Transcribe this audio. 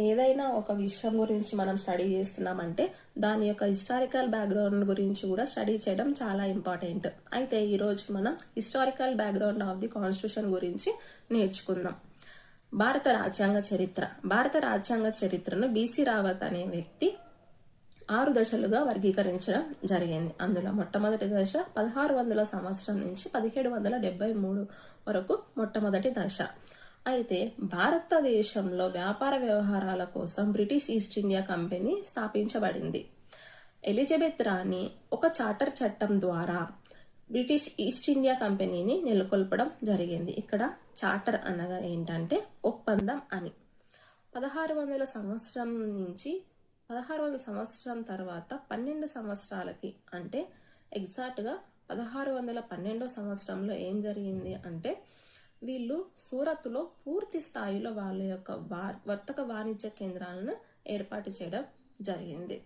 ఏదైనా ఒక విషయం గురించి మనం స్టడీ చేస్తున్నామంటే దాని యొక్క హిస్టారికల్ బ్యాక్గ్రౌండ్ గురించి కూడా స్టడీ చేయడం చాలా ఇంపార్టెంట్. అయితే ఈరోజు మనం historical background of the constitution గురించి నేర్చుకుందాం. భారత రాజ్యాంగ చరిత్ర. భారత రాజ్యాంగ చరిత్రను బీసీ రావత్ అనే వ్యక్తి ఆరు దశలుగా వర్గీకరించడం జరిగింది. అందులో మొట్టమొదటి దశ పదహారు వందల సంవత్సరం నుంచి పదిహేడు వందల డెబ్బై మూడు వరకు మొట్టమొదటి దశ. అయితే భారతదేశంలో వ్యాపార వ్యవహారాల కోసం బ్రిటిష్ ఈస్ట్ ఇండియా కంపెనీ స్థాపించబడింది. ఎలిజబెత్ రాణి ఒక చార్టర్ చట్టం ద్వారా బ్రిటిష్ ఈస్ట్ ఇండియా కంపెనీని నెలకొల్పడం జరిగింది. ఇక్కడ చార్టర్ అనగా ఏంటంటే ఒప్పందం అని. పదహారు వందల సంవత్సరం నుంచి పదహారు వందల సంవత్సరం తర్వాత పన్నెండు సంవత్సరాలకి అంటే ఎగ్జాక్ట్గా పదహారు వందల పన్నెండో సంవత్సరంలో ఏం జరిగింది అంటే వీళ్ళు సూరత్లో పూర్తి స్థాయిలో వాళ్ళ యొక్క వార్ వర్తక వాణిజ్య కేంద్రాలను ఏర్పాటు చేయడం జరిగింది.